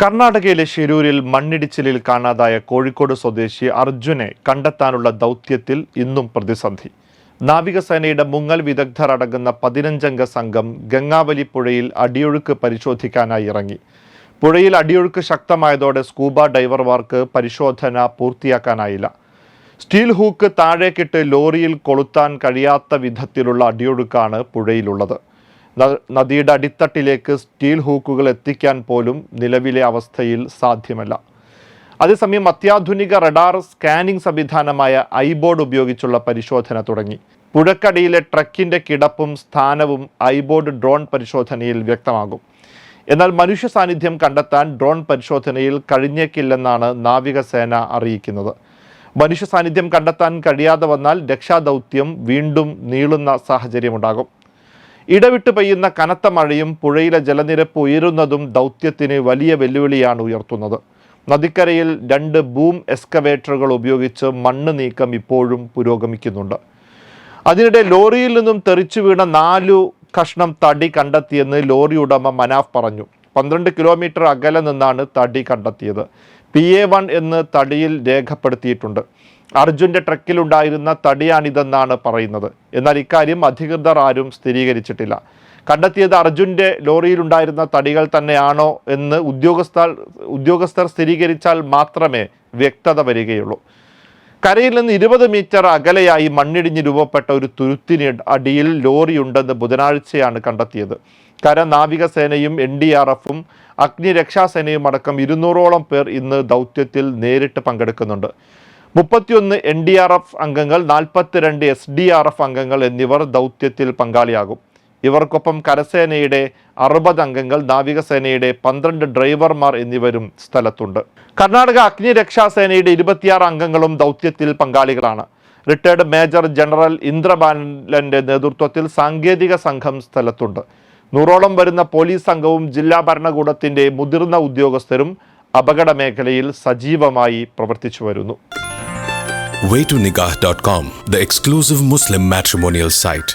കർണാടകയിലെ ഷിരൂരിൽ മണ്ണിടിച്ചിലിൽ കാണാതായ കോഴിക്കോട് സ്വദേശി അർജുനെ കണ്ടെത്താനുള്ള ദൗത്യത്തിൽ ഇന്നും പ്രതിസന്ധി. നാവികസേനയുടെ മുങ്ങൽ വിദഗ്ധർ അടങ്ങുന്ന പതിനഞ്ചംഗ സംഘം ഗംഗാവലി പുഴയിൽ അടിയൊഴുക്ക് പരിശോധിക്കാനായി ഇറങ്ങി. പുഴയിൽ അടിയൊഴുക്ക് ശക്തമായതോടെ സ്കൂബ ഡൈവർമാർക്ക് പരിശോധന പൂർത്തിയാക്കാനായില്ല. സ്റ്റീൽ ഹൂക്ക് താഴേക്കിട്ട് ലോറിയിൽ കൊളുത്താൻ കഴിയാത്ത വിധത്തിലുള്ള അടിയൊഴുക്കാണ് പുഴയിലുള്ളത്. നദിയുടെ അടിത്തട്ടിലേക്ക് സ്റ്റീൽ ഹൂക്കുകൾ എത്തിക്കാൻ പോലും നിലവിലെ അവസ്ഥയിൽ സാധ്യമല്ല. അതേസമയം അത്യാധുനിക റഡാർ സ്കാനിംഗ് സംവിധാനമായ ഐബോർഡ് ഉപയോഗിച്ചുള്ള പരിശോധന തുടങ്ങി. പുഴക്കടിയിലെ ട്രക്കിന്റെ കിടപ്പും സ്ഥാനവും ഐബോർഡ് ഡ്രോൺ പരിശോധനയിൽ വ്യക്തമാകും. എന്നാൽ മനുഷ്യ സാന്നിധ്യം കണ്ടെത്താൻ ഡ്രോൺ പരിശോധനയിൽ കഴിഞ്ഞേക്കില്ലെന്നാണ് നാവികസേന അറിയിക്കുന്നത്. മനുഷ്യ സാന്നിധ്യം കണ്ടെത്താൻ കഴിയാതെ വന്നാൽ രക്ഷാദൗത്യം വീണ്ടും നീളുന്ന സാഹചര്യമുണ്ടാകും. ഇടവിട്ട് പെയ്യുന്ന കനത്ത മഴയും പുഴയിലെ ജലനിരപ്പ് ഉയരുന്നതും ദൗത്യത്തിന് വലിയ വെല്ലുവിളിയാണ് ഉയർത്തുന്നത്. നദിക്കരയിൽ രണ്ട് ബൂം എക്സ്കവേറ്ററുകൾ ഉപയോഗിച്ച് മണ്ണ് നീക്കം ഇപ്പോഴും പുരോഗമിക്കുന്നുണ്ട്. അതിനിടെ ലോറിയിൽ നിന്നും തെറിച്ചു വീണ നാലു കഷ്ണം തടി കണ്ടെത്തിയെന്ന് ലോറി ഉടമ മനാഫ് പറഞ്ഞു. പന്ത്രണ്ട് കിലോമീറ്റർ അകലെ നിന്നാണ് തടി കണ്ടെത്തിയത്. പി എ വൺ എന്ന് തടിയിൽ രേഖപ്പെടുത്തിയിട്ടുണ്ട്. അർജുന്റെ ട്രക്കിലുണ്ടായിരുന്ന തടിയാണിതെന്നാണ് പറയുന്നത്. എന്നാൽ ഇക്കാര്യം അധികൃതർ ആരും സ്ഥിരീകരിച്ചിട്ടില്ല. കണ്ടെത്തിയത് അർജുന്റെ ലോറിയിലുണ്ടായിരുന്ന തടികൾ തന്നെയാണോ എന്ന് ഉദ്യോഗസ്ഥർ ഉദ്യോഗസ്ഥർ സ്ഥിരീകരിച്ചാൽ മാത്രമേ വ്യക്തത വരികയുള്ളൂ. കരയിൽ നിന്ന് ഇരുപത് മീറ്റർ അകലെയായി മണ്ണിടിഞ്ഞ് രൂപപ്പെട്ട ഒരു തുരുത്തിന് അടിയിൽ ലോറിയുണ്ടെന്ന് ബുധനാഴ്ചയാണ് കണ്ടെത്തിയത്. കര നാവികസേനയും എൻ ഡി ആർ എഫും അഗ്നിരക്ഷാസേനയും അടക്കം ഇരുന്നൂറോളം പേർ ഇന്ന് ദൗത്യത്തിൽ നേരിട്ട് പങ്കെടുക്കുന്നുണ്ട്. മുപ്പത്തിയൊന്ന് എൻ ഡി ആർ എഫ് അംഗങ്ങൾ നാൽപ്പത്തിരണ്ട് എസ് ഡി ആർ എഫ് അംഗങ്ങൾ എന്നിവർ ദൗത്യത്തിൽ പങ്കാളിയാകും. ഇവർക്കൊപ്പം കരസേനയുടെ അറുപത് അംഗങ്ങൾ നാവികസേനയുടെ പന്ത്രണ്ട് ഡ്രൈവർമാർ എന്നിവരും സ്ഥലത്തുണ്ട്. കർണാടക അഗ്നിരക്ഷാസേനയുടെ ഇരുപത്തിയാറ് അംഗങ്ങളും ദൗത്യത്തിൽ പങ്കാളികളാണ്. റിട്ടയർഡ് മേജർ ജനറൽ ഇന്ദ്രബാലന്റെ നേതൃത്വത്തിൽ സാങ്കേതിക സംഘം സ്ഥലത്തുണ്ട്. നൂറോളം വരുന്ന പോലീസ് സംഘവും ജില്ലാ ഭരണകൂടത്തിന്റെ മുതിർന്ന ഉദ്യോഗസ്ഥരും അപകട മേഖലയിൽ സജീവമായി പ്രവർത്തിച്ചു വരുന്നു. Waytonikah.com, the exclusive Muslim matrimonial site.